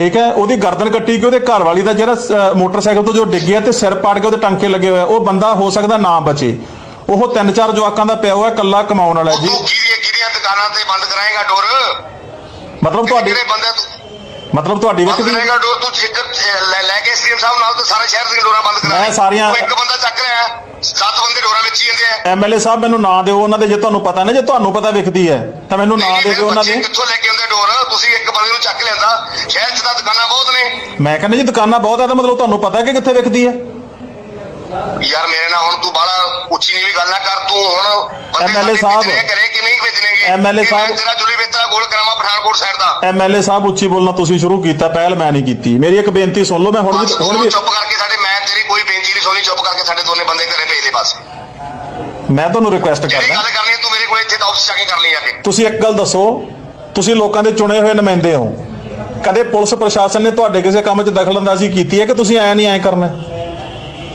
ਠੀਕ ਹੈ? ਉਹਦੀ ਗਰਦਨ ਕੱਟੀ ਕਿ ਉਹਦੇ ਘਰ ਵਾਲੀ ਦਾ ਜਿਹੜਾ ਮੋਟਰਸਾਈਕਲ ਤੋਂ ਜੋ ਡਿੱਗਿਆ ਤੇ ਸਿਰ ਪਾੜ ਕੇ ਉਹਦੇ ਟਾਂਕੇ ਲੱਗੇ ਹੋਏ ਉਹ ਬੰਦਾ ਹੋ ਸਕਦਾ ਨਾ ਬਚੇ। ਉਹ ਤਿੰਨ ਚਾਰ ਜਵਾਕਾਂ ਦਾ ਪਿਆ ਹੋਇਆ ਕੱਲਾ ਕਮਾਉਣ ਵਾਲਾ ਜੀ। ਤੂੰ ਕਿਹਦੀਆਂ ਕਿਹਦੀਆਂ ਦੁਕਾਨਾਂ ਤੇ ਬੰਦ ਕਰਾਏਗਾ ਡੋਰ। ਮਤਲਬ ਤੁਹਾਡੀ ਕਿਹੜੇ ਬੰਦੇ ਤੂੰ ਮਤਲਬ ਤੁਹਾਡੀ ਵਿੱਚ ਵੀ ਕਰਾਏਗਾ ਡੋਰ ਤੂੰ ਅਹ, ਲੈ ਲੈ ਕੇ ਸੀਐਮ ਸਾਹਿਬ ਨਾਲ ਤਾਂ ਸਾਰੇ ਸ਼ਹਿਰ ਦੀਆਂ ਡੋਰਾਂ ਬੰਦ ਕਰਾ ਮੈਂ ਦੇ। ਸਾਰੀਆਂ- ਤੂੰ ਇੱਕ ਬੰਦਾ ਚੱਕ ਲਿਆ ਸੱਤ ਬੰਦੇ ਡੋਰਾਂ ਵਿੱਚ ਹੀ ਜਾਂਦੇ ਆ ਐਮਐਲਏ ਸਾਹਿਬ ਮੈਨੂੰ ਨਾਂ ਦਿਓ ਉਹਨਾਂ ਦੇ ਜੇ ਤੁਹਾਨੂੰ ਪਤਾ ਨਾ ਜੇ ਤੁਹਾਨੂੰ ਪਤਾ ਵਿਖਦੀ ਹੈ ਤਾਂ ਮੈਨੂੰ ਨਾਂ ਦੇ ਦਿਓ ਉਹਨਾਂ ਦੇ ਕਿੱਥੋਂ ਲੈ ਕੇ ਆਉਂਦੇ ਡੋਰ ਤੁਸੀਂ ਇੱਕ ਬੰਦੇ ਨੂੰ ਚੱਕ ਲਿਆਂਦਾ ਸ਼ਹਿਰ 'ਚ ਤਾਂ ਦੁਕਾਨਾਂ ਬਹੁਤ ਨੇ ਮੈਂ ਕਹਿੰਦਾ ਜੀ ਦੁਕਾਨਾਂ ਬਹੁਤ ਆ ਤਾਂ ਮਤਲਬ ਤੁਹਾਨੂੰ ਪਤਾ ਕਿ ਕਿੱਥੇ ਵਿਕਦੀ ਹੈ ਯਾਰ ਮੇਰੇ ਨਾਲ ਹੁਣ ਤੂੰ ਬਾਲਾ ਉੱਚੀ ਨੀਵੀਂ ਗੱਲ ਨਾ ਕਰ ਤੂੰ ਹੁਣ MLA ਸਾਹਿਬ। ਕਰੇ ਕਿ ਨਹੀਂ ਭੇਜਣੇਗੇ MLA ਸਾਹਿਬ। ਤੇਰਾ ਜੁਲੀ ਵੇਤਾ ਗੋਲ ਕਰਾਮਾ ਪਠਾਨਕੋਟ ਸਾਈਡ ਦਾ। ਐਮਐਲਏ ਸਾਹਿਬ ਉੱਚੀ ਬੋਲਣਾ ਤੁਸੀਂ ਸ਼ੁਰੂ ਕੀਤਾ ਪਹਿਲ ਮੈਂ ਨਹੀਂ ਕੀਤੀ। ਮੇਰੀ ਇੱਕ ਬੇਨਤੀ ਸੁਣ ਲਓ ਮੈਂ ਹੁਣ ਵੀ ਹੁਣ ਵੀ ਚੁੱਪ ਕਰਕੇ ਸਾਡੇ ਮੈਂ ਤੇਰੀ ਕੋਈ ਬੇਨਤੀ ਨਹੀਂ ਸੁਣੀ ਚੁੱਪ ਕਰਕੇ ਸਾਡੇ ਦੋਨੇ ਬੰਦੇ ਘਰੇ ਭੇਜ ਦੇ ਬਸ। ਮੈਂ ਤੁਹਾਨੂੰ ਰਿਕੁਐਸਟ ਕਰਦਾ। ਗੱਲ ਕਰਨੀ ਤੂੰ ਮੇਰੇ ਕੋਲ ਇੱਥੇ ਤਾਂ ਆਫਿਸ ਜਾ ਕੇ ਕਰ ਲਈ ਆ ਕੇ। ਤੁਸੀਂ ਇੱਕ ਗੱਲ ਦੱਸੋ ਤੁਸੀਂ ਲੋਕਾਂ ਦੇ ਚੁਣੇ ਹੋਏ ਨੁਮਾਇੰਦੇ ਹੋ। ਕਦੇ ਪੁਲਿਸ ਪ੍ਰਸ਼ਾਸਨ ਨੇ ਤੁਹਾਡੇ ਕਿਸੇ ਕੰਮ 'ਚ ਦਖਲਅੰਦਾਜ਼ੀ ਕੀਤੀ ਹੈ ਕਿ ਤੁਸੀਂ ਐ ਨਹੀਂ ਐ ਕਰਨਾ?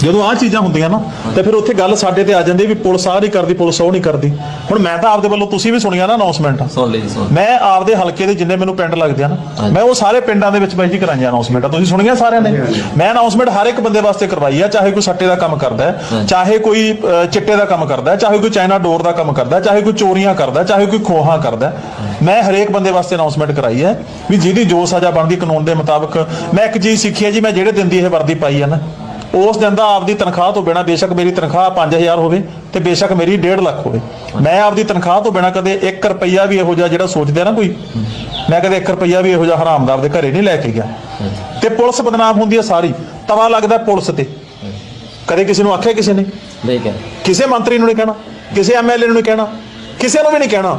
ਜਦੋਂ ਆਹ ਚੀਜ਼ਾਂ ਹੁੰਦੀਆਂ ਨਾ ਤੇ ਫਿਰ ਉੱਥੇ ਗੱਲ ਸਾਡੇ ਤੇ ਆ ਜਾਂਦੀ ਵੀ ਪੁਲਿਸ ਆਹ ਨਹੀਂ ਕਰਦੀ ਪੁਲਿਸ ਉਹ ਨਹੀਂ ਕਰਦੀ। ਹੁਣ ਮੈਂ ਤਾਂ ਆਪਦੇ ਵੱਲੋਂ ਤੁਸੀਂ ਵੀ ਸੁਣੀਆਂ ਨਾ ਅਨਾਉਂਸਮੈਂਟ ਸੁਣ ਲਈ ਸੁਣ ਮੈਂ ਆਪਦੇ ਹਲਕੇ ਦੇ ਜਿੰਨੇ ਮੈਨੂੰ ਪਿੰਡ ਲੱਗਦੇ ਆ ਨਾ। ਮੈਂ ਉਹ ਸਾਰੇ ਪਿੰਡਾਂ ਦੇ ਵਿੱਚ ਬਾਈ ਜੀ ਕਰਾਈਆਂ ਅਨਾਉਂਸਮੈਂਟਾਂ ਤੁਸੀਂ ਸੁਣੀਆਂ ਸਾਰਿਆਂ ਨੇ? ਮੈਂ ਅਨਾਉਂਸਮੈਂਟ ਹਰ ਇੱਕ ਬੰਦੇ ਵਾਸਤੇ ਕਰਵਾਈ ਆ ਚਾਹੇ ਕੋਈ ਸੱਟੇ ਦਾ ਕੰਮ ਕਰਦਾ ਹੈ। ਚਾਹੇ ਕੋਈ ਚਿੱਟੇ ਦਾ ਕੰਮ ਕਰਦਾ ਹੈ ਚਾਹੇ ਕੋਈ ਚਾਈਨਾ ਡੋਰ ਦਾ ਕੰਮ ਕਰਦਾ ਹੈ ਚਾਹੇ ਕੋਈ ਚੋਰੀਆਂ ਕਰਦਾ ਚਾਹੇ ਕੋਈ ਖੋਹਾਂ ਕਰਦਾ ਮੈਂ ਹਰੇਕ ਬੰਦੇ ਵਾਸਤੇ ਅਨਾਉਂਸਮੈਂਟ ਕਰਾਈ ਹੈ ਵੀ ਜਿਹਦੀ ਜੋ ਸਜ਼ਾ ਬਣਦੀ ਕਾਨੂੰਨ ਦੇ ਮੁਤਾਬਕ ਮੈਂ ਇੱਕ ਚੀਜ਼ ਸਿੱਖੀ ਹੈ ਜੀ ਮੈਂ ਜਿਹੜੇ ਦਿਨ ਦੀ ਇਹ ਵਰਦੀ ਪਾਈ ਹੈ ਨਾ ਉਸ ਦਿਨ ਦਾ ਆਪਦੀ ਤਨਖਾਹ ਤੋਂ ਬਿਨਾ ਬੇਸ਼ੱਕ ਮੇਰੀ ਤਨਖਾਹ 5000 ਹੋਵੇ ਤੇ ਬੇਸ਼ੱਕ ਮੇਰੀ 1.5 ਲੱਖ ਹੋਵੇ। ਮੈਂ ਆਪਦੀ ਤਨਖਾਹ ਤੋਂ ਬਿਨਾ ਕਦੇ 1 ਰੁਪਈਆ ਵੀ ਇਹੋ ਜਿਹਾ ਜਿਹੜਾ ਸੋਚਦੇ ਆ ਨਾ ਕੋਈ ਮੈਂ ਕਦੇ 1 ਰੁਪਈਆ ਵੀ ਇਹੋ ਜਿਹਾ ਹਰਾਮ ਦਾ ਘਰੇ ਨਹੀਂ ਲੈ ਕੇ ਗਿਆ। ਤੇ ਪੁਲਿਸ ਬਦਨਾਮ ਹੁੰਦੀ ਹੈ ਸਾਰੀ ਤਵਾ ਲੱਗਦਾ ਪੁਲਿਸ ਤੇ। ਕਦੇ ਕਿਸੇ ਨੂੰ ਆਖਿਆ ਕਿਸੇ ਨੇ? ਠੀਕ ਹੈ ਕਿਸੇ ਮੰਤਰੀ ਨੂੰ ਨਹੀਂ ਕਹਿਣਾ ਕਿਸੇ ਐਮਐਲਏ ਨੂੰ ਨਹੀਂ ਕਹਿਣਾ ਕਿਸੇ ਨੂੰ ਵੀ ਨਹੀਂ ਕਹਿਣਾ।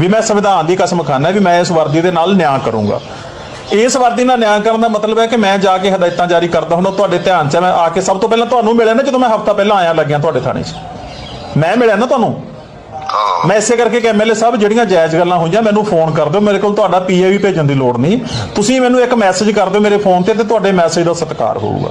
ਵੀ ਮੈਂ ਸੰਵਿਧਾਨ ਦੀ ਕਸਮ ਖਾਨਾ ਵੀ ਮੈਂ ਇਸ ਵਰਦੀ ਦੇ ਨਾਲ ਨਿਆਂ ਕਰੂੰਗਾ। ਇਸ ਵਰਦੀ ਨਾਲ ਨਿਆਂ ਕਰਨ ਦਾ ਮਤਲਬ ਹੈ ਕਿ ਮੈਂ ਜਾ ਕੇ ਹਦਾਇਤਾਂ ਜਾਰੀ ਕਰਦਾ ਹੁੰਦਾ ਤੁਹਾਡੇ ਧਿਆਨ 'ਚ। ਮੈਂ ਆ ਕੇ ਸਭ ਤੋਂ ਪਹਿਲਾਂ ਤੁਹਾਨੂੰ ਮਿਲਿਆ ਨਾ ਜਦੋਂ ਮੈਂ ਹਫਤਾ ਪਹਿਲਾਂ ਆਇਆ ਲੱਗਿਆ ਤੁਹਾਡੇ ਥਾਣੇ 'ਚ। ਮੈਂ ਮਿਲਿਆ ਨਾ ਤੁਹਾਨੂੰ? ਮੈਂ ਇਸੇ ਕਰਕੇ ਕਿ ਐਮਐਲਏ ਸਾਹਿਬ ਜਿਹੜੀਆਂ ਜਾਇਜ਼ ਗੱਲਾਂ ਹੋਈਆਂ ਮੈਨੂੰ ਫੋਨ ਕਰ ਦਿਓ ਮੇਰੇ ਕੋਲ ਤੁਹਾਡਾ ਪੀਏ ਵੀ ਭੇਜਣ ਦੀ ਲੋੜ ਨਹੀਂ। ਤੁਸੀਂ ਮੈਨੂੰ ਇੱਕ ਮੈਸੇਜ ਕਰ ਦਿਓ ਮੇਰੇ ਫੋਨ ਤੇ ਤੇ ਤੁਹਾਡੇ ਮੈਸੇਜ ਦਾ ਸਤਿਕਾਰ ਹੋਊਗਾ।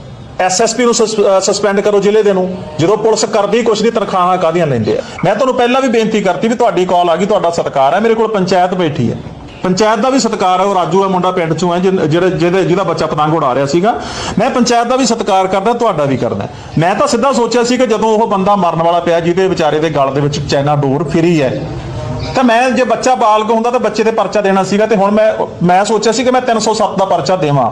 ਐਸਐਸਪੀ ਨੂੰ ਸਸਪੈਂਡ ਕਰੋ ਜ਼ਿਲ੍ਹੇ ਦੇ ਨੂੰ, ਜਦੋਂ ਪੁਲਿਸ ਕਰਦੀ ਕੁਛ ਦੀ ਤਨਖਾਹਾਂ ਕਾਦੀਆਂ ਲੈਂਦੇ ਆ? ਮੈਂ ਤੁਹਾਨੂੰ ਪਹਿਲਾਂ ਵੀ ਬੇਨਤੀ ਕਰਤੀ ਵੀ ਤੁਹਾਡੀ ਕਾਲ ਆ ਗਈ, ਤੁਹਾਡਾ ਸਤਿਕਾਰ ਹੈ, ਮੇਰੇ ਕੋਲ ਪੰਚਾਇਤ ਬੈਠੀ ਹੈ। ਪੰਚਾਇਤ ਦਾ ਵੀ ਸਤਿਕਾਰ ਹੈ, ਉਹ ਰਾਜੂ ਹੈ, ਮੁੰਡਾ ਪਿੰਡ ਚੋਂ ਹੈ ਜਿਹੜੇ, ਜਿਹਦੇ, ਜਿਹਦਾ ਬੱਚਾ ਪਤੰਗ ਉਡਾ ਰਿਹਾ ਸੀਗਾ। ਮੈਂ ਪੰਚਾਇਤ ਦਾ ਵੀ ਸਤਿਕਾਰ ਕਰਦਾ, ਤੁਹਾਡਾ ਵੀ ਕਰਦਾ। ਮੈਂ ਤਾਂ ਸਿੱਧਾ ਸੋਚਿਆ ਸੀ ਕਿ ਜਦੋਂ ਉਹ ਬੰਦਾ ਮਰਨ ਵਾਲਾ ਪਿਆ, ਜਿਹਦੇ ਵਿਚਾਰੇ ਦੇ ਗਲ ਦੇ ਵਿੱਚ ਚੈਨਾ ਡੋਰ ਫਿਰੀ ਹੈ, ਤਾਂ ਮੈਂ ਜੇ ਬੱਚਾ ਬਾਲਗ ਹੁੰਦਾ, ਤਾਂ ਬੱਚੇ ਤੇ ਪਰਚਾ ਦੇਣਾ ਸੀਗਾ, ਤੇ ਹੁਣ ਮੈਂ ਮੈਂ ਸੋਚਿਆ ਸੀ ਕਿ ਮੈਂ 307 ਦਾ ਪਰਚਾ ਦੇਵਾਂ।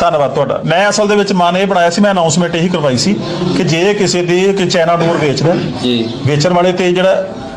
ਧੰਨਵਾਦ ਤੁਹਾਡਾ। ਮੈਂ ਅਸਲ ਦੇ ਵਿੱਚ ਮਨ ਇਹ ਬਣਾਇਆ ਸੀ ਮੈਂ ਅਨਾਉਂਸਮੈਂਟ ਇਹੀ ਕਰਵਾਈ ਸੀ ਕਿ ਜੇ ਕਿਸੇ ਦੀ ਕਿ ਚਾਈਨਾ ਡੋਰ ਵੇਚਦਾ ਜੀ। ਵੇਚਣ ਵਾਲੇ ਤੇ ਜਿਹੜਾ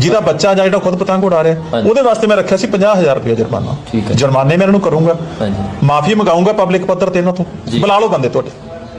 ਜਿਹਦਾ ਬੱਚਾ ਜਾਂ ਜਿਹੜਾ ਖੁਦ ਪਤੰਗ ਉਡਾ ਰਿਹਾ। ਉਹਦੇ ਵਾਸਤੇ ਮੈਂ ਰੱਖਿਆ ਸੀ 50000 ਰੁਪਇਆ ਜੁਰਮਾਨਾ। ਜੁਰਮਾਨੇ ਮੈਂ ਇਹਨਾਂ ਨੂੰ ਕਰੂੰਗਾ ਹਾਂਜੀ ਮਾਫੀ ਮੰਗਾਉਂਗਾ ਪਬਲਿਕ ਪੱਧਰ ਤੇ ਇਹਨਾਂ ਤੋਂ। ਬੁਲਾ ਲਓ ਬੰਦੇ ਤੁਹਾਡੇ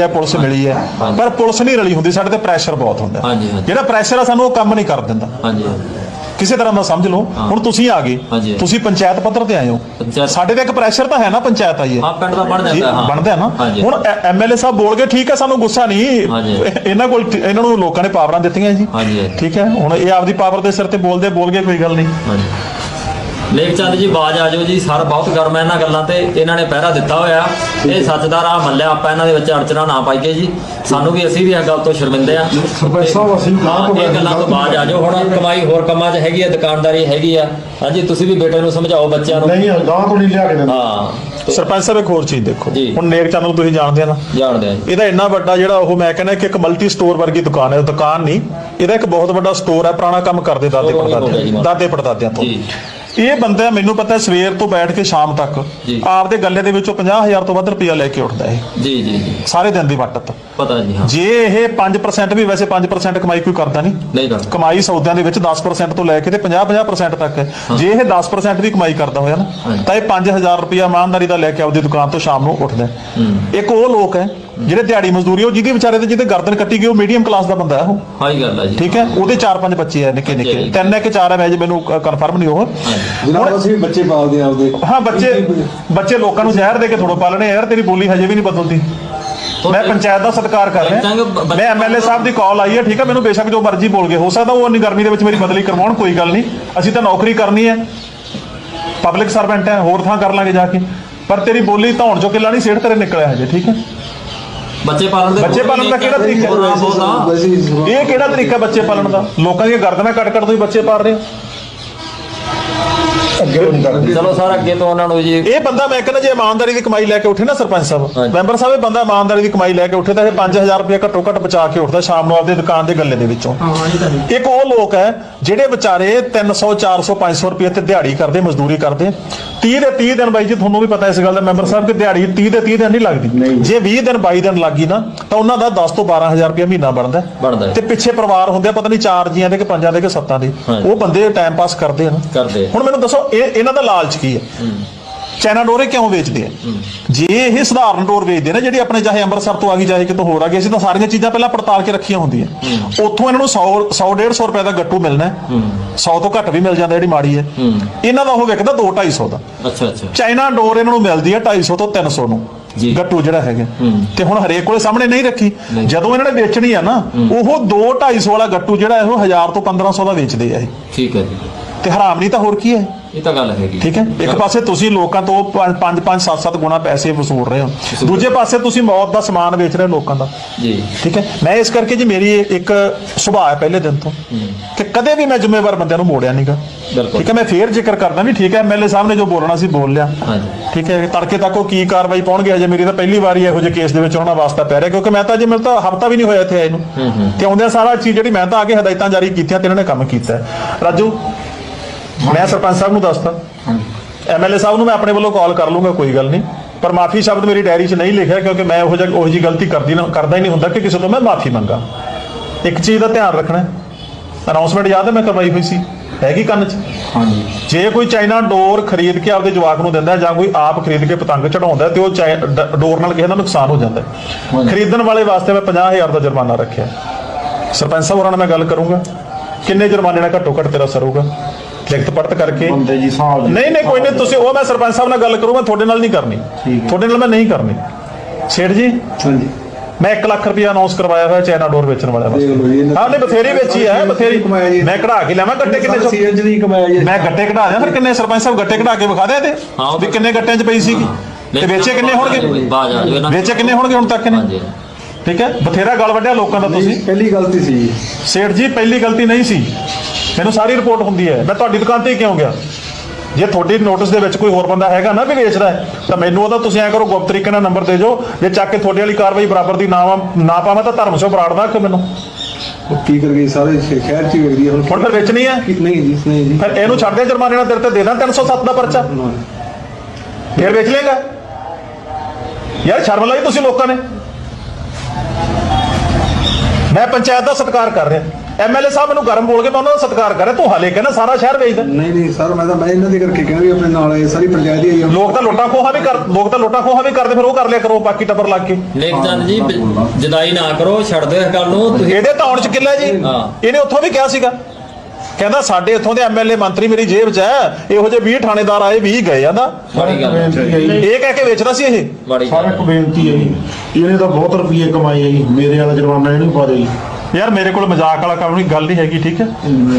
ਹੈ ਪੁਲਿਸ ਮਿਲੀ ਹੈ। ਪਰ ਪੁਲਿਸ ਨਹੀਂ ਰਲੀ ਹੁੰਦੀ ਸਾਡੇ ਤੇ ਪ੍ਰੈਸ਼ਰ ਬਹੁਤ ਹੁੰਦਾ। ਜਿਹੜਾ ਪ੍ਰੈਸ਼ਰ ਆ ਸਾਨੂੰ ਉਹ ਕੰਮ ਨਹੀਂ ਕਰ ਦਿੰਦਾ। ਹਾਂਜੀ ਕਿਸੇ ਤਰ੍ਹਾਂ ਦਾ ਸਮਝ ਲਓ। ਹੁਣ ਤੁਸੀਂ ਆ ਗਏ। ਤੁਸੀਂ ਪੰਚਾਇਤ ਪੱਧਰ ਤੇ ਆਏ ਹੋ। ਸਾਡੇ ਤੇ ਇੱਕ ਪ੍ਰੈਸ਼ਰ ਤਾਂ ਹੈ ਨਾ ਪੰਚਾਇਤ ਆਈ ਹੈ। ਪਿੰਡ ਦਾ ਬਣ ਜਾਂਦਾ ਹਾਂ। ਬਣਦਾ ਹੈ ਨਾ। ਹੁਣ ਐਮਐਲਏ ਸਾਹਿਬ ਬੋਲ ਗਏ ਠੀਕ ਹੈ ਸਾਨੂੰ ਗੁੱਸਾ ਨਹੀਂ। ਇਹਨਾਂ ਕੋਲ ਇਹਨਾਂ ਨੂੰ ਲੋਕਾਂ ਨੇ ਪਾਵਰਾਂ ਦਿੱਤੀਆਂ ਜੀ। ਠੀਕ ਹੈ ਹੁਣ ਇਹ ਆਪਦੀ ਪਾਵਰ ਦੇ ਸਿਰ ਤੇ ਬੋਲਦੇ ਬੋਲ ਗਏ ਕੋਈ ਗੱਲ ਨਹੀਂ। ਹਾਂਜੀ। ਲੇਖ ਚੰਦ ਜੀ ਬਾਜ ਆ ਜਾਓ ਜੀ। ਸਰ ਬਹੁਤ ਗਰਮ ਹੈ ਇਹਨਾਂ ਗੱਲਾਂ ਤੇ। ਇਹਨਾਂ ਨੇ ਪਹਿਰਾ ਦਿੱਤਾ ਹੋਇਆ। ਇਹ ਸੱਚ ਦਾ ਰਾਹ ਮੱਲਿਆ ਆਪਾਂ ਇਹਨਾਂ ਦੇ ਵਿੱਚ ਅੜਚਣਾ ਨਾ ਪਾਈਏ ਜੀ। ਸਾਨੂੰ ਵੀ ਅਸੀਂ ਵੀ ਇਹ ਗੱਲ ਤੋਂ ਸ਼ਰਮਿੰਦੇ ਆ ਸਰਪੰਚ ਸਾਹਿਬ, ਅਸੀਂ ਇਹ ਗੱਲਾਂ ਤੋਂ ਬਾਜ ਆ ਜਾਓ। ਹੁਣ ਕਮਾਈ ਹੋਰ ਕੰਮਾਂ 'ਚ ਹੈਗੀ ਆ ਦੁਕਾਨਦਾਰੀ ਹੈਗੀ ਆ। ਹਾਂਜੀ ਤੁਸੀਂ ਵੀ ਬੇਟੇ ਨੂੰ ਸਮਝਾਓ ਬੱਚਿਆਂ ਨੂੰ। ਨਹੀਂ ਗਾਂ ਤੋਂ ਨਹੀਂ ਲਿਆ ਕੇ ਦਿੰਦੇ। ਹਾਂ। ਸਰਪੰਚ ਸਾਹਿਬ ਇੱਕ ਹੋਰ ਚੀਜ਼ ਦੇਖੋ। ਜੀ। ਹੁਣ ਨੇਕ ਚੰਦ ਨੂੰ ਤੁਸੀਂ ਜਾਣਦੇ ਆ ਨਾ। ਜਾਣਦੇ ਆ ਜੀ। ਇਹਦਾ ਇੰਨਾ ਵੱਡਾ ਜਿਹੜਾ ਉਹ ਮੈਂ ਕਹਿੰਦਾ ਕਿ ਇੱਕ ਮਲਟੀ ਸਟੋਰ ਵਰਗੀ ਦੁਕਾਨ ਹੈ। ਦੁਕਾਨ ਨਹੀਂ। ਇਹਦਾ ਇੱਕ ਬਹੁਤ ਵੱਡਾ ਸਟੋਰ ਹੈ। ਪੁਰਾਣਾ ਕੰਮ ਕਰਦੇ ਦਾਦੇ ਉਹ ਹੋ ਗਿਆ ਜੀ ਪੜਦਾਦੇ ਮਤਲਬ। ਦਾਦੇ ਪੜਦਾਦਿਆਂ ਤੋਂ। ਜੀ। ਇਹ ਬੰਦਾ ਮੈਨੂੰ ਪਤਾ ਹੈ ਸਵੇਰ ਤੋਂ ਬੈਠ ਕੇ ਸ਼ਾਮ ਤੱਕ ਜੀ। ਆਪਦੇ ਗੱਲੇ ਦੇ ਵਿੱਚੋਂ 50000 ਤੋਂ ਵੱਧ ਰੁਪਇਆ ਲੈ ਕੇ ਉੱਠਦਾ ਇਹ। ਜੀ ਜੀ ਜੀ। ਸਾਰੇ ਦਿਨ ਦੀ ਵੱਟਤ ਪਤਾ ਜੀ ਹਾਂ। ਜੇ ਇਹ 5% ਵੀ ਵੈਸੇ 5% ਕਮਾਈ ਕੋਈ ਕਰਦਾ ਨਹੀਂ। ਨਹੀਂ ਕਰਦਾ। ਕਮਾਈ ਸੌਦਿਆਂ ਦੇ ਵਿੱਚ 10% ਤੋਂ ਲੈ ਕੇ ਤੇ 50-50% ਤੱਕ ਹੈ। ਜੇ ਇਹ 10% ਵੀ ਕਮਾਈ ਕਰਦਾ ਹੋਇਆ ਨਾ ਹਾਂਜੀ। ਤਾਂ ਇਹ 5000 ਰੁਪਇਆ ਇਮਾਨਦਾਰੀ ਦਾ ਲੈ ਕੇ ਆਪਦੀ ਦੁਕਾਨ ਤੋਂ ਸ਼ਾਮ ਨੂੰ ਉੱਠਦਾ ਹੈ। ਇੱਕ ਉਹ ਲੋਕ ਹੈ ਜਿਹੜੇ ਦਿਹਾੜੀ ਮਜ਼ਦੂਰੀ ਉਹ ਜਿਹਦੇ ਵਿਚਾਰੇ ਤੇ ਜਿਹਦੇ ਗਰਦਨ ਕੱਟੀ ਗਈ ਉਹ ਮੀਡੀਅਮ ਕਲਾਸ ਦਾ ਬੰਦਾ ਹੈ ਉਹ। ਹਾਂ ਹੀ ਗੱਲ ਆ ਜੀ। ਠੀਕ ਹੈ? ਉਹਦੇ 4-5 ਬੱਚੇ ਆ ਨਿੱਕੇ ਨਿੱਕੇ। ਜੀ। ਤਿੰਨ ਹੈ ਕਿ ਚਾਰ ਹੈ ਮੈਂ ਜੇ ਮੈਨੂੰ ਕਨਫਰਮ ਨਹੀਂ ਉਹ ਜਨਾਬ ਅਸੀਂ ਬੱਚੇ ਪਾਲਦੇ ਆ ਆਪਦੇ। ਹਾਂ ਬੱਚੇ ਬੱਚੇ ਲੋਕਾਂ ਨੂੰ ਜ਼ਹਿਰ ਦੇ ਕੇ ਥੋੜੋ ਪਾਲਣੇ ਯਾਰ ਤੇਰੀ ਬੋਲੀ ਹਜੇ ਵੀ ਨਹੀਂ ਬਦਲਦੀ। ਮੈਂ ਪੰਚਾਇਤ ਦਾ ਸਤਿਕਾਰ ਕਰ ਰਿਹਾ। ਮੈਂ ਐਮਐਲਏ ਸਾਹਿਬ ਦੀ ਕਾਲ ਆਈ ਹੈ ਠੀਕ ਹੈ? ਮੈਨੂੰ ਬੇਸ਼ੱਕ ਜੋ ਮਰਜ਼ੀ ਬੋਲ ਗਏ। ਹੋ ਸਕਦਾ ਉਹ ਇੰਨੀ ਗਰਮੀ ਦੇ ਵਿੱਚ ਮੇਰੀ ਬਦਲੀ ਕਰਵਾਉਣ ਕੋਈ ਗੱਲ ਨਹੀਂ। ਅਸੀਂ ਤਾਂ ਨੌਕਰੀ ਕਰਨੀ ਹੈ। ਪਬਲਿਕ ਸਰਵੈਂਟ ਹੈ ਹੋਰ ਥਾਂ ਕਰ ਲਾਂਗੇ ਜਾ ਕੇ। ਪਰ ਤੇਰੀ ਬੋਲੀ ਧੌਣ ਚੋਂ ਕਿੱਲਾ ਨਹੀਂ ਸਿਹੜ ਤੇਰੇ ਨਿਕਲਿਆ ਹਜੇ ਠੀਕ ਹੈ? ਬੱਚੇ ਪਾਲਣ ਦੇ ਬੱਚੇ ਪਾਲਣ ਦਾ ਕਿਹੜਾ ਤਰੀਕਾ? ਸੁਣਾ- ਇਹ ਕਿਹੜਾ ਤਰੀਕਾ ਬੱਚੇ ਪਾਲਣ ਦਾ? ਲੋਕਾਂ ਦੀਆਂ ਗਰਦਨਾਂ ਕੱਟ ਕੱਟ ਤੁਸੀਂ ਬੱਚੇ ਪਾਲ ਰਹੇ ਹੋ। ਅੱਗੇ ਨਹੀਂ ਕਰਦੇ ਚਲੋ ਸਰ ਅੱਗੇ ਤੋਂ ਉਹਨਾਂ ਨੂੰ ਜੀ ਇਹ ਬੰਦਾ ਮੈਂ ਕਹਿੰਦਾ ਜੇ ਇਮਾਨਦਾਰੀ ਦੀ ਕਮਾਈ ਲੈ ਕੇ ਉੱਠੇ ਨਾ ਸਰਪੰਚ ਸਾਹਿਬ। ਮੈਂਬਰ ਸਾਹਿਬ ਇਹ ਬੰਦਾ ਇਮਾਨਦਾਰੀ ਦੀ ਕਮਾਈ ਲੈ ਕੇ ਉੱਠੇ ਤਾਂ ਇਹ 5000 ਰੁਪਏ ਘੱਟੋ ਘੱਟ ਬਚਾ ਕੇ ਉੱਠਦਾ ਸ਼ਾਮ ਨੂੰ ਆਪਦੇ ਦੁਕਾਨ ਦੇ ਗੱਲੇ ਦੇ ਵਿੱਚੋਂ ਇੱਕ ਉਹ ਲੋਕ ਹੈ ਜਿਹੜੇ ਵਿਚਾਰੇ 300 400 500 ਰੁਪਏ ਤੇ ਦਿਹਾੜੀ ਕਰਦੇ ਮਜ਼ਦੂਰੀ ਕਰਦੇ 30 ਦੇ 30 ਦਿਨ ਬਾਈ ਜੀ ਤੁਹਾਨੂੰ ਵੀ ਪਤਾ ਇਸ ਗੱਲ ਦਾ ਮੈਂਬਰ ਸਾਹਿਬ ਕਿ ਦਿਹਾੜੀ 30 ਦੇ 30 ਦਿਨ ਨਹੀਂ ਲੱਗਦੀ ਨਹੀਂ। ਜੇ 20 ਦਿਨ 22 ਦਿਨ ਲੱਗੀ ਨਾ ਤਾਂ ਉਹਨਾਂ ਦਾ 10 ਤੋਂ 12000 ਰੁਪਏ ਮਹੀਨਾ ਬਣਦਾ। ਤੇ ਪਿੱਛੇ ਪਰਿਵਾਰ ਹੁੰਦੇ ਆ ਪਤਾ ਨਹੀਂ ਚਾਰ ਜੀਆਂ ਦੇ ਕਿ ਪੰਜਾਂ ਦੇ ਕਿ ਸੱਤਾਂ ਦੇ। ਉਹ ਬੰਦੇ ਟਾਈਮ ਪਾਸ ਕਰਦੇ ਆ ਨਾ। ਹੁਣ ਮੈਨੂੰ ਦੱਸੋ ਇਹ ਇਹਨਾਂ ਦਾ ਲਾਲਚ ਕੀ ਹੈ? ਚਾਈਨਾ ਡੋਰੇ ਕਿਉਂ ਵੇਚਦੇ ਆ? ਜੇ ਇਹ ਸਧਾਰਨ ਡੋਰ ਵੇਚਦੇ ਨੇ ਜਿਹੜੀ ਆਪਣੇ ਚਾਹੇ ਅੰਮ੍ਰਿਤਸਰ ਤੋਂ ਆ ਗਈ ਚਾਹੇ ਕਿਤੋਂ ਹੋਰ ਆ ਗਈ ਅਸੀਂ ਤਾਂ ਸਾਰੀਆਂ ਚੀਜ਼ਾਂ ਪਹਿਲਾਂ ਪੜਤਾਲ ਕੇ ਰੱਖੀਆਂ ਹੁੰਦੀਆਂ। ਉੱਥੋਂ ਇਹਨਾਂ ਨੂੰ 100 100 150 ਰੁਪਏ ਦਾ ਗੱਟੂ ਮਿਲਣਾ ਹੈ। 100 ਤੋਂ ਘੱਟ ਵੀ ਮਿਲ ਜਾਂਦਾ ਜਿਹੜੀ ਮਾੜੀ ਹੈ। ਇਹਨਾਂ ਦਾ ਉਹ ਵਿਕਦਾ 2 250 ਦਾ। ਅੱਛਾ ਅੱਛਾ। ਚਾਈਨਾ ਡੋਰ ਇਹਨਾਂ ਨੂੰ ਮਿਲਦੀ ਹੈ 250 ਤੋਂ 300 ਨੂੰ। ਗੱਟੂ ਜਿਹੜਾ ਹੈਗਾ। ਤੇ ਹੁਣ ਹਰੇਕ ਕੋਲੇ ਸਾਹਮਣੇ ਨਹੀਂ ਰੱਖੀ। ਜਦੋਂ ਇਹਨਾਂ ਨੇ ਵੇਚਣੀ ਆ ਨਾ ਉਹ 2 250 ਵਾਲਾ ਗੱਟੂ ਜਿਹੜਾ ਇਹੋ 1000 ਤੋਂ 1500 ਦਾ ਵੇਚਦੇ ਆ ਇਹ। ਠੀਕ ਹੈ ਜੀ। ਤੇ ਹਰਾਮ ਨਹੀਂ ਤਾਂ ਹੋਰ ਕੀ ਹੈ? ਇਹ ਤਾਂ ਗੱਲ ਹੈਗੀ ਠੀਕ ਹੈ? ਇੱਕ ਪਾਸੇ ਤੁਸੀਂ ਲੋਕਾਂ ਤੋਂ 5 5 7 7 ਗੁਣਾ ਪੈਸੇ ਵਸੂਲ ਰਹੇ ਹੋ। ਦੂਜੇ ਪਾਸੇ ਤੁਸੀਂ ਮੌਤ ਦਾ ਸਮਾਨ ਵੇਚ ਰਹੇ ਹੋ ਲੋਕਾਂ ਦਾ। ਜੀ। ਠੀਕ ਹੈ? ਮੈਂ ਇਸ ਕਰਕੇ ਜੀ ਮੇਰੀ ਇੱਕ ਸੁਭਾਅ ਹੈ ਪਹਿਲੇ ਦਿਨ ਤੋਂ ਕਿ ਕਦੇ ਵੀ ਮੈਂ ਜ਼ਿੰਮੇਵਾਰ ਬੰਦਿਆਂ ਨੂੰ ਮੋੜਿਆ ਨਹੀਂਗਾ। ਠੀਕ ਹੈ? ਮੈਂ ਫੇਰ ਜ਼ਿਕਰ ਕਰਦਾ ਵੀ ਠੀਕ ਹੈ ਐਮਐਲਏ ਸਾਹਿਬ ਨੇ ਜੋ ਬੋਲਣਾ ਸੀ ਬੋਲ ਲਿਆ। ਹਾਂਜੀ। ਠੀਕ ਹੈ? ਤੜਕੇ ਤੱਕ ਉਹ ਕੀ ਕਾਰਵਾਈ ਪਾਉਣਗੇ? ਅਜੇ ਮੇਰੀ ਤਾਂ ਪਹਿਲੀ ਵਾਰੀ ਇਹੋ ਜਿਹੇ ਕੇਸ ਦੇ ਵਿੱਚ ਆਉਣਾ ਵਾਸਤਾ ਪੈ ਰਿਹਾ ਕਿਉਂਕਿ ਮੈਂ ਤਾਂ ਅਜੇ ਮੇਰੇ ਤਾਂ ਹਫਤਾ ਵੀ ਨਹੀਂ ਹੋਇਆ ਇੱਥੇ ਆਏ ਨੂੰ। ਤੇ ਆਉਂਦਿਆਂ ਸਾਰਾ ਚੀਜ਼ ਜਿਹੜੀ ਮੈਂ ਤਾਂ ਆ ਕੇ ਹਦਾਇਤਾਂ ਜਾਰੀ ਕੀਤੀਆਂ ਤੇ ਇਹਨਾਂ ਨੇ ਕੰਮ ਕੀਤਾ। ਰਾਜੂ ਮੈਂ ਸਰਪੰਚ ਸਾਹਿਬ ਨੂੰ ਦੱਸਤਾ ਐਮਐਲਏ ਸਾਹਿਬ ਨੂੰ ਮੈਂ ਆਪਣੇ ਵੱਲੋਂ ਕਾਲ ਕਰ ਲੂੰਗਾ ਕੋਈ ਗੱਲ ਨਹੀਂ। ਪਰ ਮਾਫੀ ਸ਼ਬਦ ਮੇਰੀ ਡਾਇਰੀ 'ਚ ਨਹੀਂ ਲਿਖਿਆ ਕਿਉਂਕਿ ਮੈਂ ਉਹੋ ਜਿਹਾ ਉਹੋ ਜਿਹੀ ਗਲਤੀ ਕਰਦੀ ਨਾ ਕਰਦਾ ਹੀ ਨਹੀਂ ਹੁੰਦਾ ਕਿ ਕਿਸੇ ਤੋਂ ਮੈਂ ਮਾਫੀ ਮੰਗਾ। ਇੱਕ ਚੀਜ਼ ਦਾ ਧਿਆਨ ਰੱਖਣਾ ਅਨਾਉਂਸਮੈਂਟ ਯਾਦ ਹੈ ਮੈਂ ਕਰਵਾਈ ਹੋਈ ਸੀ। ਹੈਗੀ ਕੰਨ 'ਚ? ਹਾਂਜੀ। ਜੇ ਕੋਈ ਚਾਈਨਾ ਡੋਰ ਖਰੀਦ ਕੇ ਆਪਦੇ ਜਵਾਕ ਨੂੰ ਦਿੰਦਾ ਜਾਂ ਕੋਈ ਆਪ ਖਰੀਦ ਕੇ ਪਤੰਗ ਚੜਾਉਂਦਾ ਤੇ ਉਹ ਡੋਰ ਨਾਲ ਕਿਸੇ ਦਾ ਨੁਕਸਾਨ ਹੋ ਜਾਂਦਾ। ਖਰੀਦਣ ਵਾਲੇ ਵਾਸਤੇ ਮੈਂ 50000 ਦਾ ਜੁਰਮਾਨਾ ਰੱਖਿਆ। ਸਰਪੰਚ ਸਾਹਿਬ ਹੋਰਾਂ ਨਾਲ ਮੈਂ ਗੱਲ ਕਰੂੰਗਾ। ਕਿੰਨੇ ਜੁਰਮਾਨੇ ਨਾਲ ਘੱਟੋ ਘੱਟ ਤੇਰਾ ਸਰੂਗਾ ਲਿਖਤ ਪੜਤ ਕਰਕੇ। ਬੰਦੇ ਜੀ ਹਿਸਾਬ ਨਹੀਂ ਨਹੀਂ ਕੋਈ ਨਹੀਂ ਤੁਸੀਂ ਉਹ ਮੈਂ ਸਰਪੰਚ ਸਾਹਿਬ ਨਾਲ ਗੱਲ ਕਰੂੰਗਾ ਤੁਹਾਡੇ ਨਾਲ ਨਹੀਂ ਕਰਨੀ। ਠੀਕ ਹੈ। ਤੁਹਾਡੇ ਨਾਲ ਮੈਂ ਨਹੀਂ ਕਰਨੀ। ਸੇਠ ਜੀ ਹਾਂਜੀ। ਮੈਂ 1 ਲੱਖ ਰੁਪਇਆ ਅਨਾਉਂਸ ਕਰਵਾਇਆ ਹੋਇਆ ਚਾਈਨਾ ਡੋਰ ਵੇਚਣ ਵਾਲਿਆਂ ਦੇਖ ਵਾਸਤੇ ਲਓ ਜੀ ਇਹਨਾਂ- ਹਾਂ ਨਹੀਂ ਬਥੇਰੀ ਵੇਚੀ ਹੈ ਬਥੇਰੀ। ਕਮਾਇਆ ਜੀ। ਮੈਂ ਕਢਾ ਕੇ ਲਿਆਵਾਂ ਗੱਟੇ ਕਿੰਨੇ ਚੋਂ ਚ ਨਹੀਂ ਕਮਾਇਆ ਜੀ। ਮੈਂ ਗੱਟੇ ਕਢਾ ਦਿਆਂ ਫਿਰ ਕਿੰਨੇ ਸਰਪੰਚ ਸਾਹਿਬ ਗੱਟੇ ਕਢਾ ਕੇ ਵਿਖਾ ਦਿਆਂ ਤੇ ਹਾਂ, ਉਹ ਵੀ ਕਿੰਨੇ ਗੱਟਿਆਂ 'ਚ ਪਈ ਸੀਗੀ? ਤੇ ਵੇਚੇ ਕਿੰਨੇ ਹੋਣਗੇ? ਵੇਚੇ ਕਿੰਨੇ ਹੋਣਗੇ ਹੁਣ ਤੱਕ ਨੇ ਹਾਂਜੀ। ਠੀਕ ਹੈ? ਬਥੇਰਾ ਗਲ ਵੱਢਿਆ ਲੋਕਾਂ ਦਾ ਤੁਸੀਂ। ਪਹਿਲੀ ਗਲਤੀ ਸੀ ਜੀ। ਸੇਠ ਜੀ ਪਹਿਲੀ ਗਲਤੀ ਨਹੀਂ ਸੀ। ਮੈਨੂੰ ਸਾਰੀ ਰਿਪੋਰਟ ਹੁੰਦੀ ਹੈ। ਮੈਂ ਤੁਹਾਡੀ ਦੁਕਾਨ ਤੇ ਹੀ ਕਿਉਂ ਗਿਆ? ਜੇ ਤੁਹਾਡੀ ਨੋਟਿਸ ਦੇ ਵਿੱਚ ਕੋਈ ਹੋਰ ਬੰਦਾ ਹੈਗਾ ਨਾ ਵੀ ਵੇਚਦਾ ਤਾਂ ਮੈਨੂੰ ਉਹਦਾ ਤੁਸੀਂ ਐ ਕਰੋ ਗੁਪਤ ਤਰੀਕੇ ਨਾਲ ਨੰਬਰ ਦੇ ਦਿਓ। ਜੇ ਚੱਕ ਕੇ ਤੁਹਾਡੇ ਵਾਲੀ ਕਾਰਵਾਈ ਬਰਾਬਰ ਦੀ ਨਾ ਨਾ ਪਾਵਾਂ ਤਾਂ ਧਰਮ ਸੋ ਬਰਾੜਦਾ ਕਿ ਮੈਨੂੰ। ਉਹ ਕੀ ਕਰ ਗਏ ਸਾਰੇ ਸ਼ਹਿਰ ਚ ਹੀ ਵਿਕਦੀ ਹੈ ਹੁਣ ਹੁਣ ਫਿਰ ਵੇਚਣੀ ਹੈ ਨਹੀਂ ਜੀ ਨਹੀਂ ਜੀ। ਫਿਰ ਇਹਨੂੰ ਛੱਡ ਦੇ ਜੁਰਮਾਨੇ ਨਾਲ ਤੇਰੇ ਤੇ ਦੇ ਦਾਂ 307 ਦਾ ਪਰਚਾ। ਫਿਰ ਵੇਚ ਲੇਗਾ ਯਾਰ ਸ਼ਰਮ ਲਾਈ ਤੁਸੀਂ ਲੋਕਾਂ ਨੇ। ਮੈਂ ਪੰਚਾਇਤ ਦਾ ਸਤਿਕਾਰ ਕਰ ਰਿਹਾ। ਐਮਐਲਏ ਸਾਹਿਬ ਮੈਨੂੰ ਗਰਮ ਬੋਲ ਕੇ ਮੈਂ ਉਹਨਾਂ ਦਾ ਸਤਿਕਾਰ ਕਰ ਤੂੰ ਹਾਲੇ ਕਹਿੰਦਾ ਸਾਰਾ ਸ਼ਹਿਰ ਵੇਚਦਾ ਨਹੀਂ ਨਹੀਂ ਸਰ ਮੈਂ ਤਾਂ ਮੈਂ ਇਹਨਾਂ ਦੇ ਕਰਕੇ ਕਹਿੰਦਾ ਵੀ ਆਪਣੇ ਨਾਲ ਇਹ ਸਾਰੀ ਪੰਚਾਇਤ ਹੀ ਆਈ ਆ। ਲੋਕ ਤਾਂ ਲੁੱਟਾ ਖੋਹਾ ਵੀ ਕਰ ਲੋਕ ਤਾਂ ਲੁੱਟਾ ਖੋਹਾ ਵੀ ਕਰਦੇ ਫਿਰ ਉਹ ਕਰ ਲਿਆ ਕਰੋ ਬਾਕੀ ਟੱਬਰ ਲੱਗ ਕੇ। ਲੇਖ ਚੰਦ ਜੀ ਜਦਾਈ ਨਾ ਕਰੋ ਛੱਡ ਦਿਓ ਇਸ ਗੱਲ ਨੂੰ ਤੁਸੀਂ ਇਹਦੇ ਧੌਣ ਚ ਕਿੱਲਾ ਜੀ। ਇਹਨੇ ਉੱਥੋਂ ਵੀ ਕਿਹਾ ਸੀਗਾ। ਕਹਿੰਦਾ ਸਾਡੇ ਇੱਥੋਂ ਦੇ ਐਮਐਲਏ ਮੰਤਰੀ ਮੇਰੀ ਜੇਬ 'ਚ ਹੈ ਇਹੋ ਜਿਹੇ 20 ਥਾਣੇਦਾਰ ਆਏ 20 ਗਏ ਗੱਲ। ਹੈ। ਇਹ ਕਹਿ ਕੇ ਵੇਚਦਾ ਸੀ ਇਹ? ਸਾਰਾ ਇੱਕ ਬੇਨਤੀ ਹੈ ਜੀ। ਇਹਨੇ ਤਾਂ ਬਹੁਤ ਰੁਪਏ ਕਮਾਏ ਹੈ ਜੀ। ਮੇਰੇ ਵਾਲਾ ਜੁਰਮਾਨਾ ਇਹਨੂੰ ਪਾ ਦਿਓ ਜੀ। ਯਾਰ ਮੇਰੇ ਕੋਲ ਮਜ਼ਾਕ ਵਾਲਾ ਕੰਮ ਨਹੀਂ ਗੱਲ ਨਹੀਂ ਹੈਗੀ ਠੀਕ ਹੈ?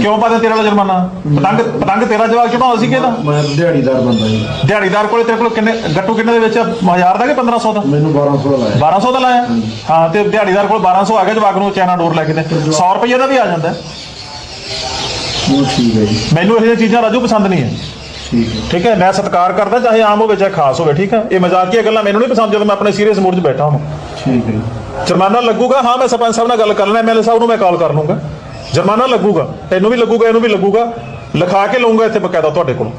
ਕਿਉਂ ਪਾਦੇ ਤੇਰਾ ਵਾਲਾ ਜੁਰਮਾਨਾ? ਪਤੰਗ ਪਤੰਗ ਤੇਰਾ ਜਵਾਬ ਚੜਾਉਂਦਾ ਸੀ ਕਿਹਦਾ ਮੈਂ ਦਿਹਾੜੀਦਾਰ ਬੰਦਾ ਜੀ। ਦਿਹਾੜੀਦਾਰ ਕੋਲੇ ਤੇਰੇ ਕੋਲ ਕਿੰਨੇ ਗੱਟੂ ਕਿੰਨੇ ਦੇ ਵਿੱਚ? 1000 ਦਾ ਕਿ 1500 ਦਾ? ਮੈਨੂੰ 1200 ਦਾ ਲਾਇਆ। 1200 ਦਾ ਲਾਇਆ? ਹਾਂ ਤੇ ਦਿਹਾੜੀਦਾਰ ਕੋਲ 1200 ਆ ਗਿਆ ਜਵਾਕ ਨੂੰ ਚਾਈਨਾ ਡੋਰ ਲੈ ਕੇ ਤੇ 100 ਰੁਪਏ ਦਾ ਵੀ ਆ ਜਾਂਦਾ। ਹੈ। ਉਹ ਠੀਕ ਹੈ ਜੀ। ਮੈਨੂੰ ਇਹ ਚੀਜ਼ਾਂ ਰਾਜੂ ਪਸੰਦ ਨਹੀਂ ਹੈ। ਠੀਕ ਹੈ। ਮੈਂ ਸਤਿਕਾਰ ਕਰਦਾ ਚਾਹੇ ਆਮ ਹੋਵੇ ਚਾਹੇ ਖਾਸ ਹੋਵੇ ਠੀਕ ਹੈ? ਇਹ ਮਜ਼ਾਕੀਆ ਗੱਲਾਂ ਮੈਨੂੰ ਨਹੀਂ ਪਸੰਦ ਜਦੋਂ ਮੈਂ ਆਪਣੇ ਸੀਰੀਅਸ ਮੂਡ 'ਚ ਬੈਠਾ ਹਾਂ ਠੀਕ ਹੈ। ਜੁਰਮਾਨਾ ਲੱਗੂਗਾ ਹਾਂ ਮੈਂ ਸਰਪੰਚ ਸਾਹਿਬ ਨਾਲ ਗੱਲ ਕਰ ਲੈਣਾ ਐਮਐਲਏ ਸਾਹਿਬ ਨੂੰ ਮੈਂ ਕਾਲ ਕਰ ਲੂੰਗਾ ਜੁਰਮਾਨਾ ਲੱਗੂਗਾ ਤੈਨੂੰ ਵੀ ਲੱਗੂਗਾ ਇਹਨੂੰ ਵੀ ਲੱਗੂਗਾ। ਲਿਖਾ ਕੇ ਲਊਂਗਾ ਇੱਥੇ ਬਕਾਇਦਾ ਤੁਹਾਡੇ ਕੋਲ।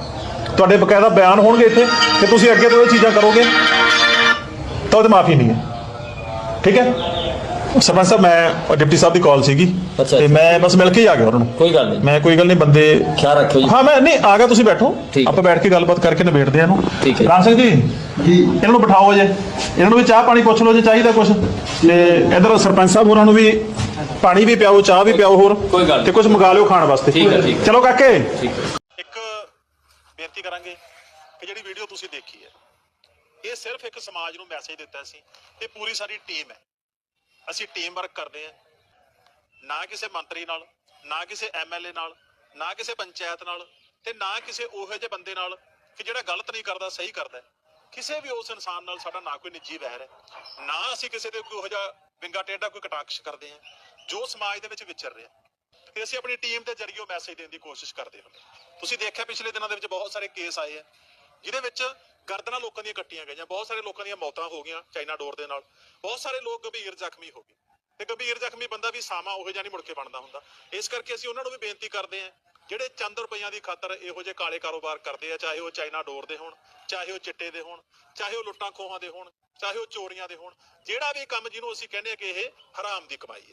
ਤੁਹਾਡੇ ਬਕਾਇਦਾ ਬਿਆਨ ਹੋਣਗੇ ਇੱਥੇ ਕਿ ਤੁਸੀਂ ਅੱਗੇ ਤੋਂ ਇਹ ਚੀਜ਼ਾਂ ਕਰੋਗੇ ਤਾਂ ਉਹਦੀ ਮਾਫੀ ਨਹੀਂ ਹੈ। ਠੀਕ ਹੈ? ਸਰਪੰਚ ਸਾਹਿਬ ਮੈਂ ਡਿਪਟੀ ਸਾਹਿਬ ਦੀ ਕਾਲ ਸੀਗੀ। ਅੱਛਾ, ਤੇ ਅੱਛਾ। ਮੈਂ ਬਸ ਮਿਲ ਕੇ ਹੀ ਆ ਗਿਆ ਉਹਨਾਂ। ਨੂੰ ਕੋਈ ਗੱਲ ਨਹੀਂ। ਮੈਂ ਕੋਈ ਗੱਲ ਨਹੀਂ ਬੰਦੇ ਖਿਆਲ ਰੱਖਿਓ ਜੀ। ਹਾਂ ਮੈਂ ਨਹੀਂ ਆ ਗਿਆ ਤੁਸੀਂ ਬੈਠੋ। ਠੀਕ। ਹੈ। ਆਪਾਂ ਬੈਠ ਕੇ ਗੱਲਬਾਤ ਕਰਕੇ ਨਿਬੇੜਦੇ ਆ ਇਹਨੂੰ। ਠੀਕ ਹੈ। ਰਾਮ ਸਿੰਘ ਜੀ ਜੀ। ਇਹਨਾਂ ਨੂੰ ਬਿਠਾਓ ਜੇ ਇਹਨਾਂ ਨੂੰ ਵੀ ਚਾਹ ਪਾਣੀ ਪੁੱਛ ਲਓ ਜੇ ਚਾਹੀਦਾ ਕੁਝ ਤੇ ਇਧਰ ਸਰਪੰਚ ਸਾਹਿਬ ਹੋਰਾਂ ਨੂੰ ਵੀ ਪਾਣੀ ਵੀ ਪਿਆਓ ਚਾਹ ਵੀ ਪਿਆਓ ਹੋਰ। ਕੋਈ ਗੱਲ ਨਹੀਂ। ਤੇ ਕੁਝ ਮੰਗਾ ਲਿਓ ਖਾਣ ਵਾਸਤੇ। ਠੀਕ ਹੈ, ਠੀਕ ਹੈ। ਚਲੋ ਕਾਕੇ। ਠੀਕ ਹੈ। ਇੱਕ ਬੇਨਤੀ ਕਰਾਂਗੇ ਕਿ ਜਿਹੜੀ ਵੀਡੀਓ ਤੁਸੀਂ ਦੇਖੀ ਹੈ ਇਹ ਸਿਰਫ ਇੱਕ ਸਮਾਜ ਨੂੰ ਮੈਸੇਜ ਦਿੱਤਾ ਸੀ ਤੇ ਪੂਰੀ ਸਾਡੀ ਟੀਮ ਹੈ। ਅਸੀਂ ਟੀਮ ਵਰਕ ਕਰਦੇ ਹਾਂ। ਨਾ ਕਿਸੇ ਮੰਤਰੀ ਨਾਲ, ਨਾ ਕਿਸੇ ਐਮਐਲਏ ਨਾਲ, ਨਾ ਕਿਸੇ ਪੰਚਾਇਤ ਨਾਲ ਤੇ ਨਾ ਕਿਸੇ ਉਹੋ ਜਿਹੇ ਬੰਦੇ ਨਾਲ ਕਿ ਜਿਹੜਾ ਗਲਤ ਨਹੀਂ ਕਰਦਾ, ਸਹੀ ਕਰਦਾ ਕਿਸੇ ਵੀ ਉਸ ਇਨਸਾਨ ਨਾਲ ਸਾਡਾ ਨਾ ਕੋਈ ਨਿੱਜੀ ਵੈਰ ਹੈ। ਨਾ ਅਸੀਂ ਕਿਸੇ ਦੇ ਕੋਈ ਉਹੋ ਜਿਹਾ ਵਿੰਗਾ ਟੇਡਾ ਕੋਈ ਕਟਾਕਸ਼ ਕਰਦੇ ਹਾਂ, ਜੋ ਸਮਾਜ ਦੇ ਵਿੱਚ ਵਿਚਰ ਰਿਹਾ ਤੇ ਅਸੀਂ ਆਪਣੀ ਟੀਮ ਦੇ ਜ਼ਰੀਏ ਮੈਸੇਜ ਦੇਣ ਦੀ ਕੋਸ਼ਿਸ਼ ਕਰਦੇ ਹਾਂ। ਤੁਸੀਂ ਦੇਖਿਆ ਪਿਛਲੇ ਦਿਨਾਂ ਦੇ ਵਿੱਚ ਬਹੁਤ ਸਾਰੇ ਕੇਸ ਆਏ ਆ ਜਿਹਦੇ ਵਿੱਚ ਗਰਦਨਾਂ ਲੋਕਾਂ ਦੀਆਂ ਕੱਟੀਆਂ ਗਈਆਂ, ਬਹੁਤ ਸਾਰੇ ਲੋਕਾਂ ਦੀਆਂ ਮੌਤਾਂ ਹੋ ਗਈਆਂ ਚਾਈਨਾ ਡੋਰ ਦੇ ਨਾਲ, ਬਹੁਤ ਸਾਰੇ ਲੋਕ ਗੰਭੀਰ ਜ਼ਖਮੀ ਹੋ ਗਏ। ਤੇ ਗੰਭੀਰ ਜ਼ਖਮੀ ਬੰਦਾ ਵੀ ਸਾਮਾ ਉਹੋ ਜਿਹਾ ਨਹੀਂ ਮੁੜ ਕੇ ਬਣਦਾ ਹੁੰਦਾ। ਇਸ ਕਰਕੇ ਅਸੀਂ ਉਹਨਾਂ ਨੂੰ ਵੀ ਬੇਨਤੀ ਕਰਦੇ ਹਾਂ, ਜਿਹੜੇ ਚੰਦ ਰੁਪਈਆਂ ਦੀ ਖਾਤਰ ਇਹੋ ਜਿਹੇ ਕਾਲੇ ਕਾਰੋਬਾਰ ਕਰਦੇ ਆ, ਚਾਹੇ ਉਹ ਚਾਈਨਾ ਡੋਰ ਦੇ ਹੋਣ, ਚਾਹੇ ਉਹ ਚਿੱਟੇ ਦੇ ਹੋਣ, ਚਾਹੇ ਉਹ ਲੁੱਟਾਂ ਖੋਹਾਂ ਦੇ ਹੋਣ, ਚਾਹੇ ਉਹ ਚੋਰੀਆਂ ਦੇ ਹੋਣ, ਜਿਹੜਾ ਵੀ ਕੰਮ ਜਿਹਨੂੰ ਅਸੀਂ ਕਹਿੰਦੇ ਆ ਕਿ ਇਹ ਹਰਾਮ ਦੀ ਕਮਾਈ ਹੈ।